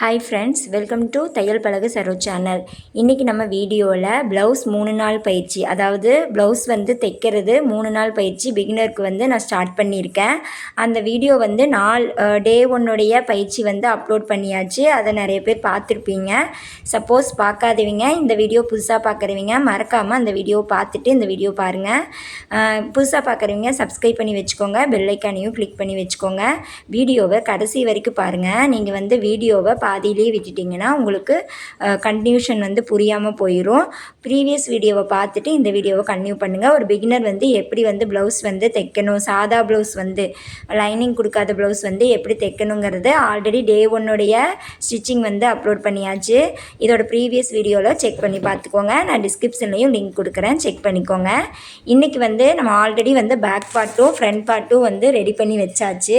Hi friends welcome to தையல் பழகு Saro channel இன்றைக்கி நம்ம வீடியோவில் ப்ளவுஸ் மூணு நாள் பயிற்சி அதாவது ப்ளவுஸ் வந்து தைக்கிறது மூணு நாள் பயிற்சி பிகினருக்கு வந்து நான் ஸ்டார்ட் பண்ணியிருக்கேன். அந்த வீடியோ வந்து நாள் டே ஒன்னுடைய பயிற்சி வந்து அப்லோட் பண்ணியாச்சு. அதை நிறைய பேர் பார்த்துருப்பீங்க. சப்போஸ் பார்க்காதவங்க இந்த வீடியோ புதுசாக பார்க்குறவங்க மறக்காமல் அந்த வீடியோ பார்த்துட்டு இந்த வீடியோ பாருங்கள் புதுசாக பார்க்குறவங்க சப்ஸ்கிரைப் பண்ணி வச்சுக்கோங்க. பெல்லைக்கானையும் கிளிக் பண்ணி வச்சுக்கோங்க. வீடியோவை கடைசி வரைக்கும் பாருங்கள் நீங்கள் வந்து வீடியோவை பாதியிலே விட்டுட்டிங்கன்னா உங்களுக்கு கன்டினியூஷன் வந்து புரியாமல் போயிடும் ப்ரீவியஸ் வீடியோவை பார்த்துட்டு இந்த வீடியோவை கன்டினியூ பண்ணுங்கள் ஒரு பிகினர் வந்து எப்படி வந்து ப்ளவுஸ் வந்து தைக்கணும் சாதா ப்ளவுஸ் வந்து லைனிங் கொடுக்காத ப்ளவுஸ் வந்து எப்படி தைக்கணுங்கிறது ஆல்ரெடி டே ஒன்னுடைய ஸ்டிச்சிங் வந்து அப்லோட் பண்ணியாச்சு. இதோட ப்ரீவியஸ் வீடியோவில் செக் பண்ணி பார்த்துக்கோங்க. நான் டிஸ்கிரிப்ஷன்லேயும் லிங்க் கொடுக்குறேன். செக் பண்ணிக்கோங்க. இன்றைக்கி வந்து நம்ம ஆல்ரெடி வந்து பேக் பார்ட்டும் ஃப்ரண்ட் பார்ட்டும் வந்து ரெடி பண்ணி வச்சாச்சு.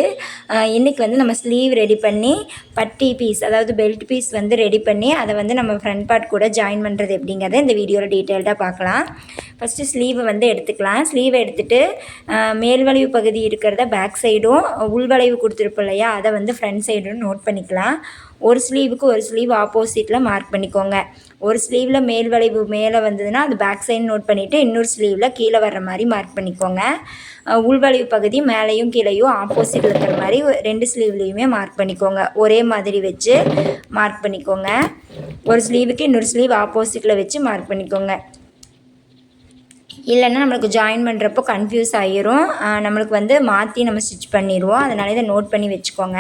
இன்றைக்கி வந்து நம்ம ஸ்லீவ் ரெடி பண்ணி பட்டி பீஸ் அதாவது அதாவது பெல்ட் பீஸ் வந்து ரெடி பண்ணி அதை வந்து நம்ம ஃப்ரண்ட் பார்ட் கூட ஜாயின் பண்ணுறது எப்படிங்கிறத இந்த வீடியோவில் டீட்டெயில்டாக பார்க்கலாம். ஃபஸ்ட்டு ஸ்லீவை வந்து எடுத்துக்கலாம். ஸ்லீவை எடுத்துகிட்டு மேல்வளைவு பகுதி இருக்கிறத பேக் சைடும் உள்வளைவு கொடுத்துருப்போம் இல்லையா அதை வந்து ஃப்ரண்ட் சைடும் நோட் பண்ணிக்கலாம். ஒரு ஸ்லீவுக்கு ஒரு ஸ்லீவ் ஆப்போசிட்டில் மார்க் பண்ணிக்கோங்க. ஒரு ஸ்லீவில் மேல் வளைவு மேலே வந்ததுன்னா அது பேக் சைடு நோட் பண்ணிவிட்டு இன்னொரு ஸ்லீவில் கீழே வர்ற மாதிரி மார்க் பண்ணிக்கோங்க. உள்வளைவு பகுதி மேலேயும் கீழேயும் ஆப்போசிட்டில் இருக்கிற மாதிரி ரெண்டு ஸ்லீவ்லேயுமே மார்க் பண்ணிக்கோங்க. ஒரே மாதிரி வச்சு மார்க் பண்ணிக்கோங்க. ஒரு ஸ்லீவுக்கு இன்னொரு ஸ்லீவ் ஆப்போசிட்டில் வச்சு மார்க் பண்ணிக்கோங்க. இல்லைன்னா நம்மளுக்கு ஜாயின் பண்ணுறப்போ கன்ஃபியூஸ் ஆகிரும் நம்மளுக்கு வந்து மாற்றி நம்ம ஸ்டிச் பண்ணிடுவோம். அதனால் இதை நோட் பண்ணி வச்சுக்கோங்க.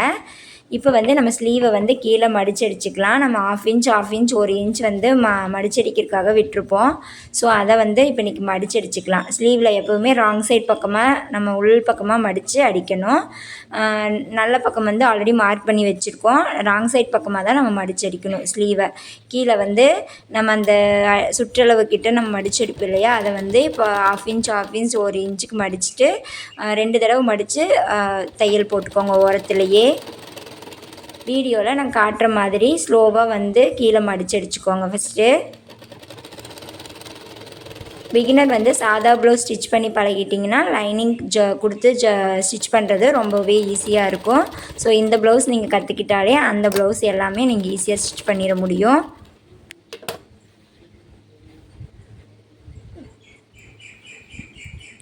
இப்போ வந்து நம்ம ஸ்லீவை வந்து கீழே மடிச்சடிச்சுக்கலாம் நம்ம ஆஃப் இன்ச் ஆஃப் இன்ச் ஒரு இன்ச் வந்து ம மடிச்சடிக்கிறதுக்காக விட்டுருப்போம். ஸோ அதை வந்து இப்போ இன்றைக்கி மடிச்சடிச்சுக்கலாம் ஸ்லீவில் எப்போவுமே ராங் சைட் பக்கமாக நம்ம உள் பக்கமாக மடித்து அடிக்கணும். நல்ல பக்கம் வந்து ஆல்ரெடி மார்க் பண்ணி வச்சுருக்கோம். ராங் சைட் பக்கமாக தான் நம்ம மடிச்சடிக்கணும் ஸ்லீவை கீழே வந்து நம்ம அந்த சுற்றளவு கிட்ட நம்ம மடிச்சடிப்போம் இல்லையா? அதை வந்து இப்போ ஆஃப் இன்ச் ஆஃப் இன்ச் ஒரு இன்ச்சுக்கு மடிச்சுட்டு ரெண்டு தடவை மடித்து தையல் போட்டுக்கோங்க ஓரத்துலேயே. வீடியோவில் நான் காட்டுற மாதிரி ஸ்லோவாக வந்து கீழே மடிச்சடிச்சுக்கோங்க ஃபஸ்ட்டு பிகினர் வந்து சாதா ப்ளவுஸ் ஸ்டிச் பண்ணி பழகிட்டிங்கன்னா லைனிங் ஜ கொடுத்து ஜ ஸ்டிச் பண்ணுறது ரொம்பவே ஈஸியாக இருக்கும். ஸோ இந்த ப்ளவுஸ் நீங்கள் கற்றுக்கிட்டாலே அந்த ப்ளவுஸ் எல்லாமே நீங்கள் ஈஸியாக ஸ்டிச் பண்ணிட முடியும்.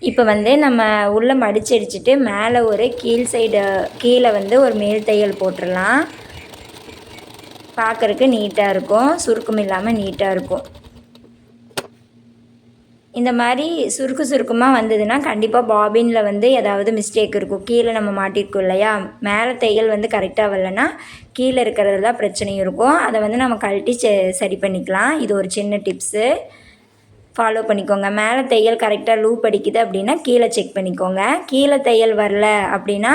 இப்போ வந்து நம்ம உள்ளே மடிச்சடிச்சுட்டு மேலே ஒரு கீழ் சைடு கீழே வந்து ஒரு மேல் தையல் போட்டுடலாம் பார்க்குறக்கு நீட்டாக இருக்கும். சுருக்கம் இல்லாமல் நீட்டாக இருக்கும். இந்த மாதிரி சுருக்கு சுருக்கமாக வந்ததுன்னா கண்டிப்பாக பாபினில் வந்து ஏதாவது மிஸ்டேக் இருக்கும். கீழே நம்ம மாட்டிருக்கோம் இல்லையா? மேலே தையல் வந்து கரெக்டாக வரலன்னா கீழே இருக்கிறதுலாம் பிரச்சனையும் இருக்கும். அதை வந்து நம்ம கழட்டி சரி பண்ணிக்கலாம். இது ஒரு சின்ன டிப்ஸு ஃபாலோ பண்ணிக்கோங்க. மேலே தையல் கரெக்டாக லூப் அடிக்குது அப்படின்னா கீழே செக் பண்ணிக்கோங்க. கீழே தையல் வரல அப்படின்னா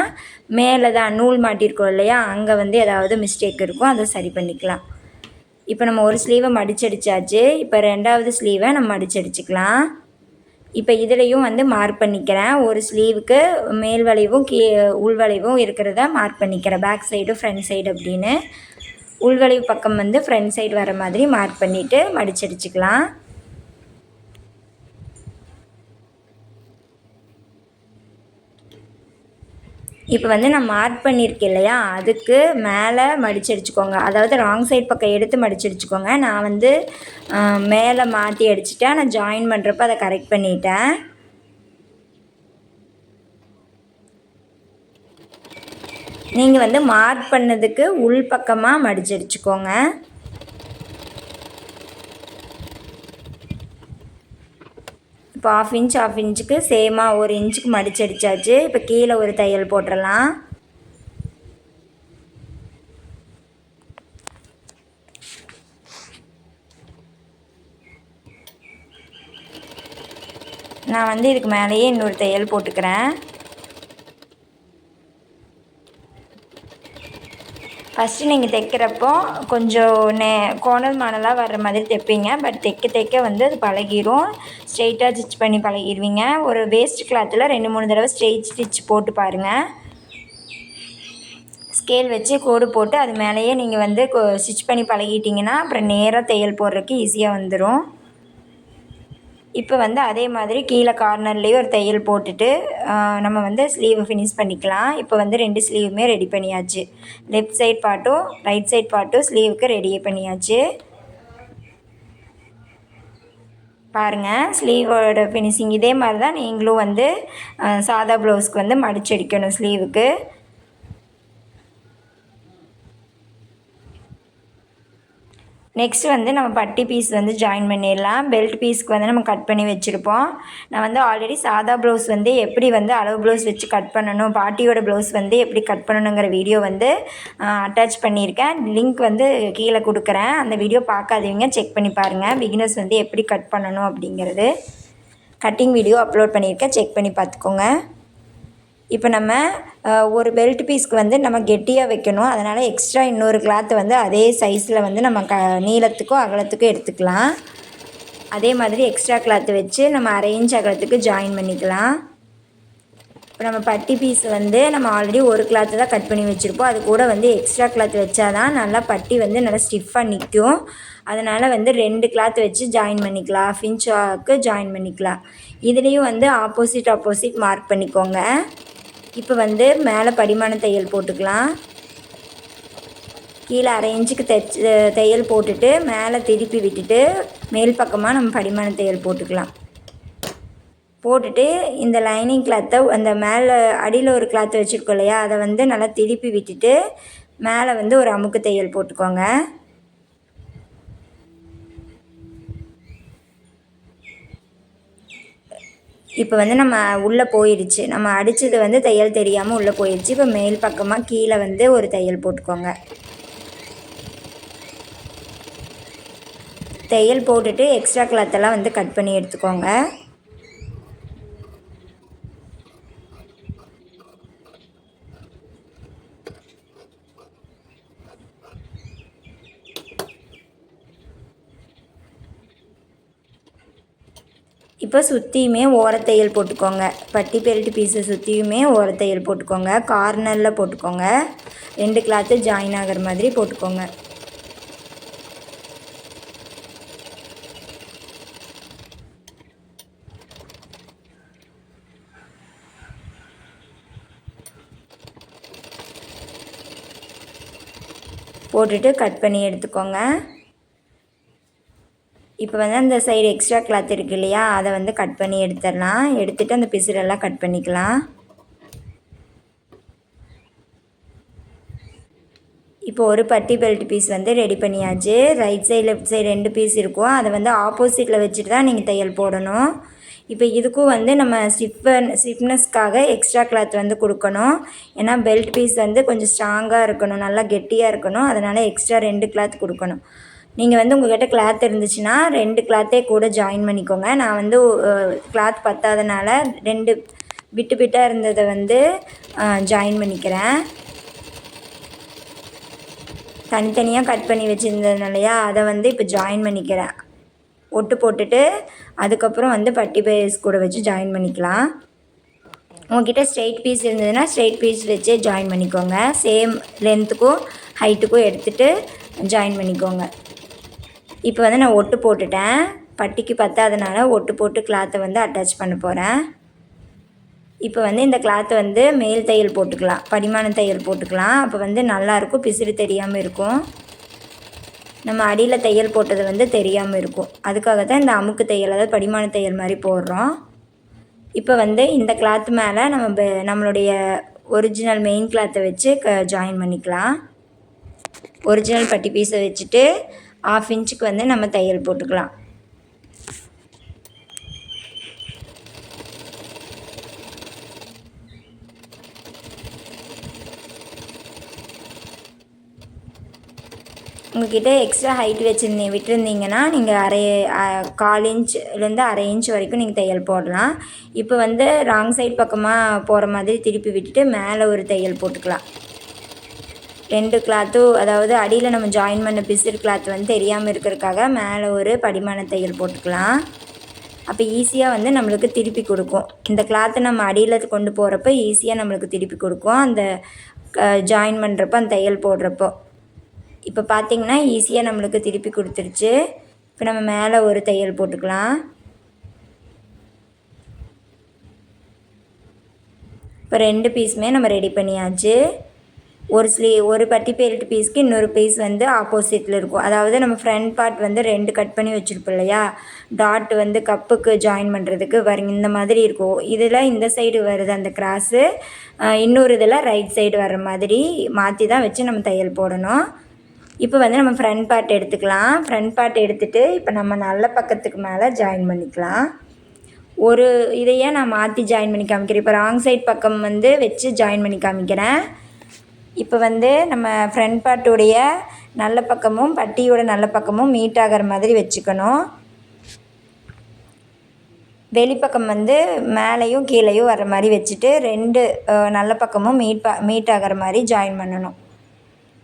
மேலே தான் நூல் மாட்டியிருக்கோம் இல்லையா? அங்கே வந்து ஏதாவது மிஸ்டேக் இருக்கும் அதை சரி பண்ணிக்கலாம். இப்போ நம்ம ஒரு ஸ்லீவை மடிச்சடிச்சாச்சு. இப்போ ரெண்டாவது ஸ்லீவை நம்ம மடிச்சடிச்சிக்கலாம். இப்போ இதுலேயும் வந்து மார்க் பண்ணிக்கிறேன். ஒரு ஸ்லீவுக்கு மேல் வளைவும் கீ உள்வளைவும் இருக்கிறத மார்க் பண்ணிக்கிறேன். பேக் சைடு ஃப்ரண்ட் சைடு அப்படின்னு. உள்வளைவு பக்கம் வந்து ஃப்ரண்ட் சைடு வர மாதிரி மார்க் பண்ணிவிட்டு மடிச்சடிச்சிக்கலாம். இப்போ வந்து நான் மார்க் பண்ணியிருக்கேன் இல்லையா? அதுக்கு மேலே மடிச்சடிச்சுக்கோங்க. அதாவது ராங் சைட் பக்கம் எடுத்து மடிச்சடிச்சுக்கோங்க. நான் வந்து மேலே மாற்றி அடிச்சுட்டேன். நான் ஜாயின் பண்ணுறப்ப அதை கரெக்ட் பண்ணிட்டேன். நீங்கள் வந்து மார்க் பண்ணதுக்கு உள் பக்கமாக மடிச்சடிச்சுக்கோங்க. இப்போ ஆஃப் இன்ச் ஆஃப் இன்ச்சுக்கு சேமாக ஒரு இன்ச்சுக்கு மடிச்சு அடித்தாச்சு இப்போ கீழே ஒரு தையல் போட்டுடலாம் நான் வந்து இதுக்கு மேலேயே இன்னொரு தையல் போட்டுக்கிறேன். ஃபஸ்ட்டு நீங்கள் தைக்கிறப்போ கொஞ்சம் நே கோணல் மணலாக வர்ற மாதிரி தைப்பீங்க. பட் தைக்க தைக்க வந்து அது பழகிரும். ஸ்ட்ரெயிட்டாக ஸ்டிச் பண்ணி பழகிடுவீங்க. ஒரு வேஸ்ட் கிளாத்தில் ரெண்டு மூணு தடவை ஸ்ட்ரெயிட் ஸ்டிச் போட்டு பாருங்கள் ஸ்கேல் வச்சு கோடு போட்டு அது மேலேயே நீங்கள் வந்து ஸ்டிச் பண்ணி பழகிட்டிங்கன்னா அப்புறம் நேராக தையல் போடுறதுக்கு ஈஸியாக வந்துடும் இப்போ வந்து அதே மாதிரி கீழே கார்னர்லேயும் ஒரு தையல் போட்டுட்டு நம்ம வந்து ஸ்லீவை ஃபினிஷ் பண்ணிக்கலாம். இப்போ வந்து ரெண்டு ஸ்லீவுமே ரெடி பண்ணியாச்சு. லெஃப்ட் சைட் பார்ட்டும் ரைட் சைட் பார்ட்டும் ஸ்லீவுக்கு ரெடி பண்ணியாச்சு. பாருங்கள் ஸ்லீவோட ஃபினிஷிங் இதே மாதிரி தான் நீங்களும் வந்து சாதா ப்ளவுஸ்க்கு வந்து மடிச்சடிக்கணும் ஸ்லீவுக்கு நெக்ஸ்ட் வந்து நம்ம பட்டி பீஸ் வந்து ஜாயின் பண்ணிடலாம். பெல்ட் பீஸ்க்கு வந்து நம்ம கட் பண்ணி வச்சுருப்போம். நான் வந்து ஆல்ரெடி சாதா ப்ளவுஸ் வந்து எப்படி வந்து அளவு ப்ளவுஸ் வச்சு கட் பண்ணணும் பாட்டியோட ப்ளவுஸ் வந்து எப்படி கட் பண்ணணுங்கிற வீடியோ வந்து அட்டாச் பண்ணியிருக்கேன். லிங்க் வந்து கீழே கொடுக்குறேன். அந்த வீடியோ பார்க்காதவங்க செக் பண்ணி பாருங்கள் பிகினர்ஸ் வந்து எப்படி கட் பண்ணணும் அப்படிங்கிறது. கட்டிங் வீடியோ அப்லோட் பண்ணியிருக்கேன். செக் பண்ணி பார்த்துக்கோங்க. இப்போ நம்ம ஒரு பெல்ட் பீஸ்க்கு வந்து நம்ம கெட்டியாக வைக்கணும். அதனால் எக்ஸ்ட்ரா இன்னொரு கிளாத்து வந்து அதே சைஸில் வந்து நம்ம க நீளத்துக்கும் அகலத்துக்கும் எடுத்துக்கலாம். அதே மாதிரி எக்ஸ்ட்ரா கிளாத்து வச்சு நம்ம அரேஞ்ச் அகலத்துக்கு ஜாயின் பண்ணிக்கலாம். இப்போ நம்ம பட்டி பீஸ் வந்து நம்ம ஆல்ரெடி ஒரு கிளாத்து தான் கட் பண்ணி வச்சுருப்போம். அது கூட வந்து எக்ஸ்ட்ரா கிளாத் வச்சா தான் நல்லா பட்டி வந்து நல்லா ஸ்டிஃபாக நிற்கும் அதனால் வந்து ரெண்டு கிளாத் வச்சு ஜாயின் பண்ணிக்கலாம். ஆஃப் இன்ச்சாக்கு ஜாயின் பண்ணிக்கலாம். இதுலேயும் வந்து ஆப்போசிட் ஆப்போசிட் மார்க் பண்ணிக்கோங்க. இப்போ வந்து மேலே படிமான தையல் போட்டுக்கலாம். கீழே அரை இன்ச்சுக்கு தைச்சு தையல் போட்டுட்டு மேலே திருப்பி விட்டுட்டு மேல் பக்கமாக நம்ம படிமான தையல் போட்டுக்கலாம். போட்டுட்டு இந்த லைனிங் கிளாத்தை அந்த மேலே அடியில் ஒரு கிளாத்தை வச்சுருக்கோம் இல்லையா அதை வந்து நல்லா திருப்பி விட்டுட்டு மேலே வந்து ஒரு அமுக்கு தையல் போட்டுக்கோங்க. இப்போ வந்து நம்ம உள்ளே போயிடுச்சு. நம்ம அடித்தது வந்து தையல் தெரியாமல் உள்ளே போயிடுச்சு. இப்போ மேல் பக்கமாக கீழே வந்து ஒரு தையல் போட்டுக்கோங்க. தையல் போட்டுட்டு எக்ஸ்ட்ரா கிளாத்தெல்லாம் வந்து கட் பண்ணி எடுத்துக்கோங்க. இப்போ சுற்றியுமே ஓரத்தையல் போட்டுக்கோங்க. பட்டி பெல்ட் பீஸை சுற்றியுமே ஓரத்தையல் போட்டுக்கோங்க. கார்னரில் போட்டுக்கோங்க. ரெண்டு கிளாத்து ஜாயின் ஆகிற மாதிரி போட்டுக்கோங்க. போட்டுட்டு கட் பண்ணி எடுத்துக்கோங்க. இப்போ வந்து அந்த சைடு எக்ஸ்ட்ரா கிளாத் இருக்குது இல்லையா அதை வந்து கட் பண்ணி எடுத்துடலாம். எடுத்துகிட்டு அந்த பிசுரெல்லாம் கட் பண்ணிக்கலாம். இப்போ ஒரு பட்டி பெல்ட் பீஸ் வந்து ரெடி பண்ணியாச்சு. ரைட் சைடு லெஃப்ட் சைடு ரெண்டு பீஸ் இருக்கும். அதை வந்து ஆப்போசிட்டில் வச்சுட்டு தான் நீங்கள் தையல் போடணும். இப்போ இதுக்கும் வந்து நம்ம ஸ்டிஃபன் ஸ்டிஃப்னஸ்க்காக எக்ஸ்ட்ரா கிளாத் வந்து கொடுக்கணும். ஏன்னா பெல்ட் பீஸ் வந்து கொஞ்சம் ஸ்ட்ராங்காக இருக்கணும் நல்லா கெட்டியாக இருக்கணும். அதனால் எக்ஸ்ட்ரா ரெண்டு கிளாத் கொடுக்கணும். நீங்கள் வந்து உங்கள்கிட்ட கிளாத் இருந்துச்சுன்னா ரெண்டு கிளாத்தே கூட ஜாயின் பண்ணிக்கோங்க. நான் வந்து கிளாத் பத்தாதனால ரெண்டு விட்டு விட்டாக இருந்ததை வந்து ஜாயின் பண்ணிக்கிறேன். தனித்தனியாக கட் பண்ணி வச்சுருந்ததுனாலையா அதை வந்து இப்போ ஜாயின் பண்ணிக்கிறேன். ஒட்டு போட்டுட்டு அதுக்கப்புறம் வந்து பட்டி பேஸ் கூட வச்சு ஜாயின் பண்ணிக்கலாம். உங்ககிட்ட ஸ்ட்ரெயிட் பீஸ் இருந்ததுன்னா ஸ்ட்ரெயிட் பீஸ் வச்சே ஜாயின் பண்ணிக்கோங்க. சேம் லென்த்துக்கும் ஹைட்டுக்கும் எடுத்துகிட்டு ஜாயின் பண்ணிக்கோங்க. இப்போ வந்து நான் ஒட்டு போட்டுட்டேன். பட்டிக்கு பத்தாதனால ஒட்டு போட்டு கிளாத்தை வந்து அட்டாச் பண்ண போகிறேன் இப்போ வந்து இந்த கிளாத்தை வந்து மேல் தையல் போட்டுக்கலாம். படிமான தையல் போட்டுக்கலாம். அப்போ வந்து நல்லாயிருக்கும் பிசிறு தெரியாமல் இருக்கும். நம்ம அடியில் தையல் போட்டது வந்து தெரியாமல் இருக்கும். அதுக்காக தான் இந்த அமுக்கு தையல் அதாவது படிமான தையல் மாதிரி போடுறோம். இப்போ வந்து இந்த கிளாத் மேலே நம்ம நம்மளுடைய ஒரிஜினல் மெயின் கிளாத்தை வச்சு க ஜாயின் பண்ணிக்கலாம். ஒரிஜினல் பட்டி பீஸை வச்சுட்டு ஆஃப் இன்ச்சுக்கு வந்து நம்ம தையல் போட்டுக்கலாம். உங்ககிட்ட எக்ஸ்ட்ரா ஹைட் வச்சுருந்தீங்க விட்டுருந்தீங்கன்னா நீங்கள் அரை கால் இன்ச்லேருந்து அரை இன்ச் வரைக்கும் நீங்கள் தையல் போடலாம். இப்போ வந்து ராங் சைட் பக்கமாக போகிற மாதிரி திருப்பி விட்டுட்டு மேலே ஒரு தையல் போட்டுக்கலாம். ரெண்டு கிளாத்தும் அதாவது அடியில் நம்ம ஜாயின் பண்ண பிசிறு கிளாத் வந்து தெரியாமல் இருக்கிறதுக்காக மேலே ஒரு படிமான தையல் போட்டுக்கலாம். அப்போ ஈஸியாக வந்து நம்மளுக்கு திருப்பி கொடுக்கும். இந்த கிளாத்தை நம்ம அடியில் கொண்டு போகிறப்ப ஈஸியாக நம்மளுக்கு திருப்பி கொடுக்கும். அந்த ஜாயின் பண்ணுறப்போ அந்த தையல் போடுறப்போ. இப்போ பார்த்திங்கன்னா ஈஸியாக நம்மளுக்கு திருப்பி கொடுத்துருச்சு. இப்போ நம்ம மேலே ஒரு தையல் போட்டுக்கலாம். இப்போ ரெண்டு பீஸுமே நம்ம ரெடி பண்ணியாச்சு. ஒரு ஸ்லீ ஒரு பட்டி பெல்ட் பீஸ்க்கு இன்னொரு பீஸ் வந்து ஆப்போசிட்டில் இருக்கும். அதாவது நம்ம ஃப்ரண்ட் பார்ட் வந்து ரெண்டு கட் பண்ணி வச்சுருப்போம் இல்லையா? டாட் வந்து கப்புக்கு ஜாயின் பண்ணுறதுக்கு வருங்க இந்த மாதிரி இருக்கும். இதில் இந்த சைடு வருது அந்த கிராஸு இன்னொரு இதில் ரைட் சைடு வர்ற மாதிரி மாற்றி தான் வச்சு நம்ம தையல் போடணும். இப்போ வந்து நம்ம ஃப்ரண்ட் பார்ட் எடுத்துக்கலாம். ஃப்ரண்ட் பார்ட் எடுத்துகிட்டு இப்போ நம்ம நல்ல பக்கத்துக்கு மேலே ஜாயின் பண்ணிக்கலாம். ஒரு இதையே நான் மாற்றி ஜாயின் பண்ணி காமிக்கிறேன். இப்போ ராங் சைட் பக்கம் வந்து வச்சு ஜாயின் பண்ணி காமிக்கிறேன். இப்போ வந்து நம்ம ஃப்ரண்ட் பார்ட்டுடைய நல்ல பக்கமும் பட்டியோட நல்ல பக்கமும் மீட் ஆகிற மாதிரி வச்சுக்கணும். வெளிப்பக்கம் வந்து மேலேயும் கீழேயும் வர மாதிரி வச்சுட்டு ரெண்டு நல்ல பக்கமும் மீட் பா மீட் ஆகிற மாதிரி ஜாயின் பண்ணணும்.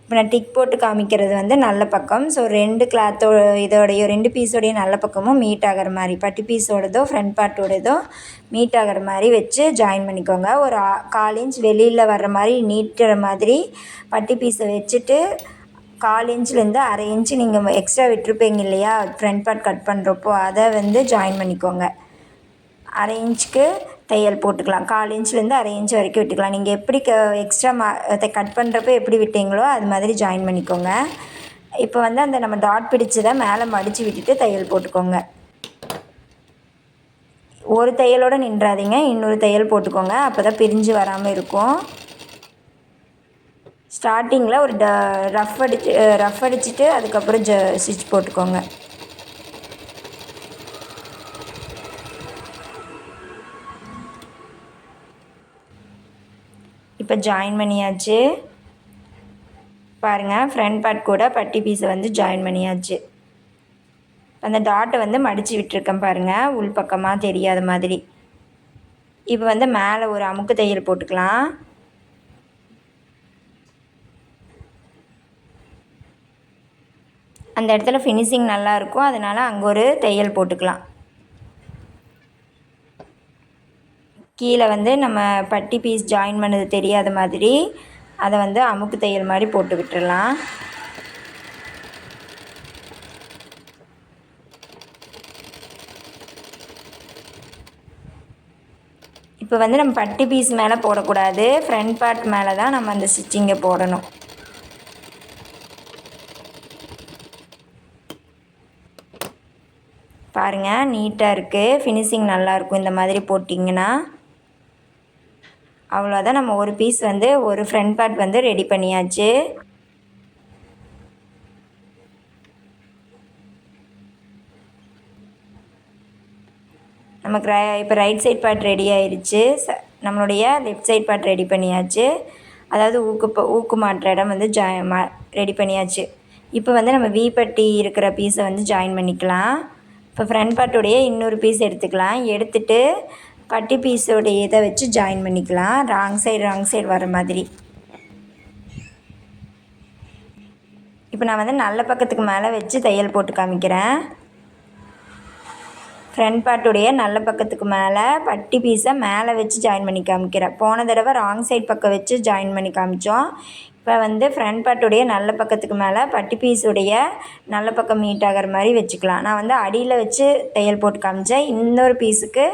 இப்போ நான் டிக் போட்டு காமிக்கிறது வந்து நல்ல பக்கம். ஸோ ரெண்டு கிளாத்தோ இதோடைய ரெண்டு பீஸோடைய நல்ல பக்கமும் மீட் ஆகிற மாதிரி. பட்டி பீஸோடதோ ஃப்ரண்ட் பார்ட்டோடதோ மீட் ஆகிற மாதிரி வச்சு ஜாயின் பண்ணிக்கோங்க. ஒரு கால் இன்ச் வெளியில் வர்ற மாதிரி நீட்டுற மாதிரி பட்டி பீஸை வச்சுட்டு கால் இன்ச்லேருந்து அரை இன்ச்சு நீங்கள் எக்ஸ்ட்ரா விட்டுருப்பீங்க இல்லையா? ஃப்ரண்ட் பார்ட் கட் பண்ணுறப்போ அதை வந்து ஜாயின் பண்ணிக்கோங்க. அரை இன்ச்சுக்கு தையல் போட்டுக்கலாம். கால் இன்ச்லேருந்து அரை இன்ச் வரைக்கும் விட்டுக்கலாம். நீங்கள் எப்படி க எக்ஸ்ட்ரா மா கட் பண்ணுறப்ப எப்படி விட்டீங்களோ அது மாதிரி ஜாயின் பண்ணிக்கோங்க. இப்போ வந்து அந்த நம்ம டாட் பிடிச்சதை மேலே மடித்து விட்டுட்டு தையல் போட்டுக்கோங்க. ஒரு தையலோடு நின்றாதீங்க. இன்னொரு தையல் போட்டுக்கோங்க. அப்போ தான் பிரிஞ்சு வராமல் இருக்கும். ஸ்டார்டிங்கில் ஒரு ட ரஃப் அடிச்சு ரஃப் அடிச்சுட்டு அதுக்கப்புறம் ஜ ஸ்டிச் போட்டுக்கோங்க. இப்போ ஜாயின் பண்ணியாச்சு. பாருங்கள் ஃப்ரண்ட் பார்ட் கூட பட்டி பீஸை வந்து ஜாயின் பண்ணியாச்சு. அந்த டாட்டை வந்து மடித்து விட்டுருக்கேன் பாருங்கள் உள் பக்கமாக தெரியாத மாதிரி. இப்போ வந்து மேலே ஒரு அமுக்கு தையல் போட்டுக்கலாம். அந்த இடத்துல ஃபினிஷிங் நல்லாயிருக்கும் அதனால் அங்கே ஒரு தையல் போட்டுக்கலாம். கீழே வந்து நம்ம பட்டி பீஸ் ஜாயின் பண்ணது தெரியாத மாதிரி அதை வந்து அமுக்கு தையல் மாதிரி போட்டு விட்டுடலாம் இப்போ வந்து நம்ம பட்டி பீஸ் மேலே போடக்கூடாது. ஃப்ரண்ட் பார்ட் மேலே தான் நம்ம அந்த ஸ்டிச்சிங்கை போடணும். பாருங்கள் நீட்டாக இருக்குது ஃபினிஷிங் நல்லாயிருக்கும் இந்த மாதிரி போட்டிங்கன்னா அவ்வளோதான் நம்ம ஒரு பீஸ் வந்து ஒரு ஃப்ரண்ட் பார்ட் வந்து ரெடி பண்ணியாச்சு. நமக்கு இப்போ ரைட் சைட் பார்ட் ரெடி ஆயிடுச்சு ச நம்மளுடைய லெஃப்ட் சைட் பார்ட் ரெடி பண்ணியாச்சு. அதாவது ஊக்கு ஊக்கு மாட்டுற இடம் வந்து ஜா மா ரெடி பண்ணியாச்சு. இப்போ வந்து நம்ம வீப்பட்டி இருக்கிற பீஸை வந்து ஜாயின் பண்ணிக்கலாம். இப்போ ஃப்ரண்ட் பார்ட்டுடைய இன்னொரு பீஸ் எடுத்துக்கலாம். எடுத்துகிட்டு பட்டி பீஸோடைய இதை வச்சு ஜாயின் பண்ணிக்கலாம். ராங் சைடு ராங் சைடு வர மாதிரி. இப்போ நான் வந்து நல்ல பக்கத்துக்கு மேலே வச்சு தையல் போட்டு காமிக்கிறேன். ஃப்ரண்ட் பார்ட்டுடைய நல்ல பக்கத்துக்கு மேலே பட்டி பீஸை மேலே வச்சு ஜாயின் பண்ணி காமிக்கிறேன். போன தடவை ராங் சைட் பக்கம் வச்சு ஜாயின் பண்ணி காமிச்சோம். இப்போ வந்து ஃப்ரண்ட் பார்ட்டுடைய நல்ல பக்கத்துக்கு மேலே பட்டி பீஸுடைய நல்ல பக்கம் மீட் ஆகிற மாதிரி வச்சுக்கலாம். நான் வந்து அடியில் வச்சு தையல் போட்டு காமிச்சேன். இன்னொரு பீஸுக்கு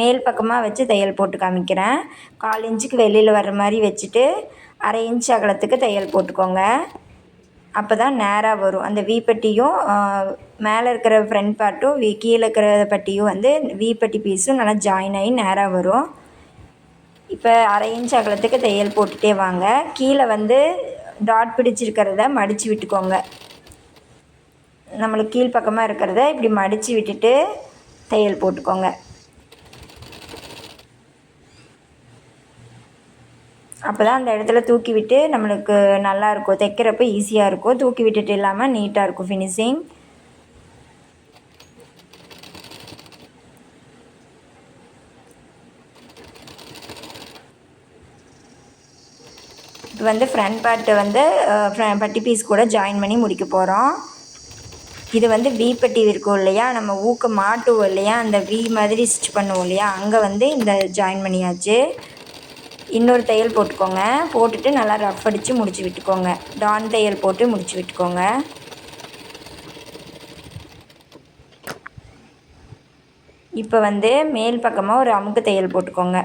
மேல் பக்கமாக வச்சு தையல் போட்டு காமிக்கிறேன். கால் இன்ச்சுக்கு வெளியில் வர்ற மாதிரி வச்சுட்டு அரை இன்ச் அகலத்துக்கு தையல் போட்டுக்கோங்க. அப்போ தான் நேராக வரும். அந்த வீப்பட்டியும் மேலே இருக்கிற ஃப்ரண்ட் பார்ட்டும் வீ கீழே இருக்கிற பட்டியும் வந்து வீப்பட்டி பீஸும் நல்லா ஜாயின் ஆகி நேராக வரும். இப்போ அரை இன்ச் அகலத்துக்கு தையல் போட்டுகிட்டே வாங்க. கீழே வந்து டாட் பிடிச்சிருக்கிறத மடித்து விட்டுக்கோங்க. நம்மளுக்கு கீழ்ப்பக்கமாக இருக்கிறத இப்படி மடித்து விட்டுட்டு தையல் போட்டுக்கோங்க. அப்போ தான் அந்த இடத்துல தூக்கி விட்டு நம்மளுக்கு நல்லாயிருக்கும் தைக்கிறப்ப ஈஸியாக இருக்கும். தூக்கி விட்டுட்டு இல்லாமல் நீட்டாக இருக்கும் ஃபினிஷிங் வந்து ஃப்ரண்ட் பார்ட்டு வந்து பட்டி பீஸ் கூட ஜாயின் பண்ணி முடிக்க போகிறோம் இது வந்து வி பட்டி இருக்கும் இல்லையா? நம்ம ஊக்க மாட்டுவோம் இல்லையா? அந்த வி மாதிரி ஸ்டிச் பண்ணுவோம் இல்லையா? அங்கே வந்து இந்த ஜாயின் பண்ணியாச்சு. இன்னொரு தையல் போட்டுக்கோங்க. போட்டுட்டு நல்லா ரஃப் அடித்து முடிச்சு விட்டுக்கோங்க. டான் தையல் போட்டு முடிச்சு விட்டுக்கோங்க. இப்போ வந்து மேல் பக்கமாக ஒரு அமுக்கு தையல் போட்டுக்கோங்க.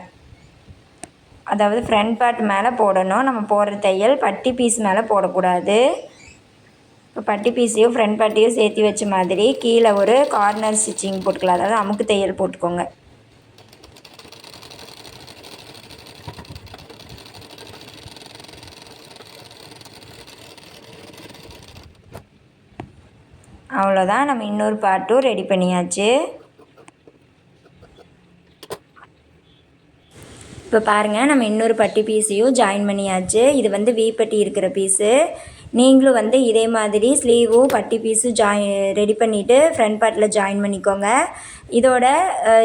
அதாவது ஃப்ரண்ட் பார்ட் மேலே போடணும். நம்ம போடுற தையல் பட்டி பீஸ் மேலே போடக்கூடாது. இப்போ பட்டி பீஸையும் ஃப்ரண்ட் பார்ட்டையும் சேர்த்து வச்ச மாதிரி கீழே ஒரு கார்னர் ஸ்டிச்சிங் போட்டுக்கலாம். அதாவது அமுக்கு தையல் போட்டுக்கோங்க. அவ்வளோதான் நம்ம இன்னொரு பார்ட்டும் ரெடி பண்ணியாச்சு. இப்போ பாருங்கள் நம்ம இன்னொரு பட்டி பீஸையும் ஜாயின் பண்ணியாச்சு. இது வந்து வி பட்டி இருக்கிற பீஸு. நீங்களும் வந்து இதே மாதிரி ஸ்லீவும் பட்டி பீஸும் ஜாய் ரெடி பண்ணிவிட்டு ஃப்ரண்ட் பார்ட்டில் ஜாயின் பண்ணிக்கோங்க. இதோட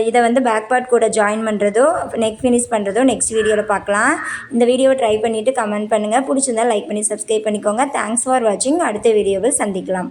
இதை வந்து பேக் பார்ட் கூட ஜாயின் பண்ணுறதோ நெக் ஃபினிஷ் பண்ணுறதோ நெக்ஸ்ட் வீடியோவில் பார்க்கலாம். இந்த வீடியோவை ட்ரை பண்ணிவிட்டு கமெண்ட் பண்ணுங்கள் பிடிச்சிருந்தா லைக் பண்ணி சப்ஸ்கிரைப் பண்ணிக்கோங்க. தேங்க்ஸ் ஃபார் வாட்சிங் அடுத்த வீடியோவில் சந்திக்கலாம்.